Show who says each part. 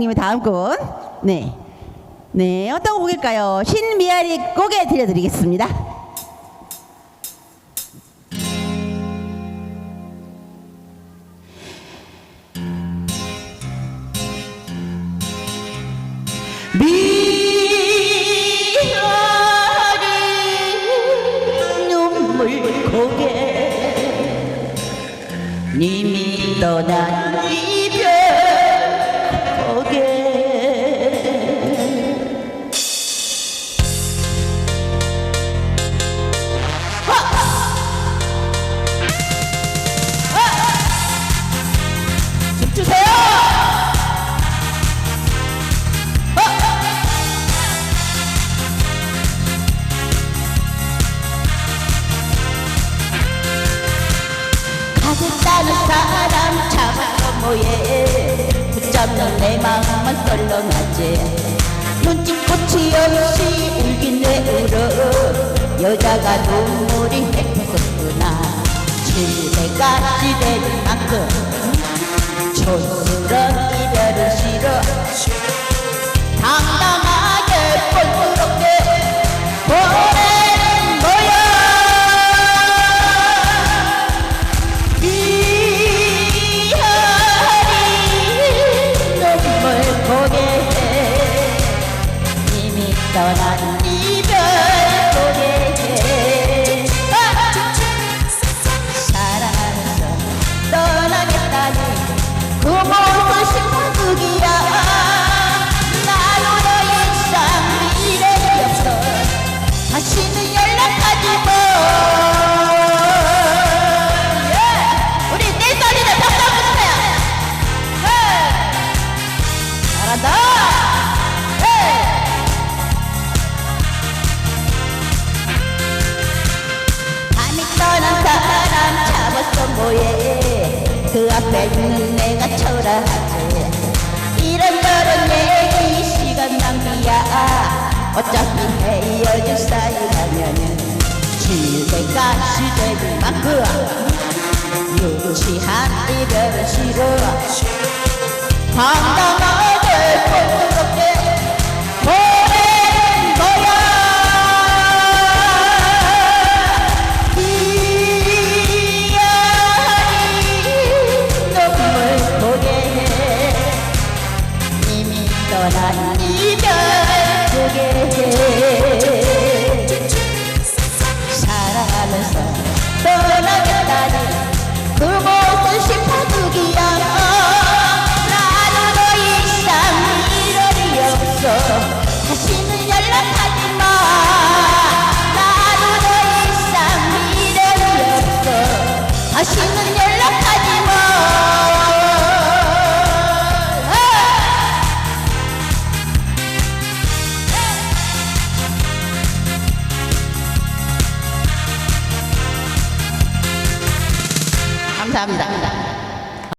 Speaker 1: 님의 다음 곡. 네. 네, 어떤 곡일까요? 신미아리 곡에 들려드리겠습니다. 님이 떠난 이별 가겠다는 사람 잡아서 뭐해 붙잡는 내 마음만 썰렁하지. 눈치 꽃이 없이 울긴 왜 울어 여자가 눈물이 맺혔구나. 집에까지 될 만큼 있는 내가 초라하지. 이런저런 얘기 시간 낭비야. 어차피 헤어질 사이라면은 집에까지 되는 만큼 유치한 이별은 싫어. 당당하게 감사합니다.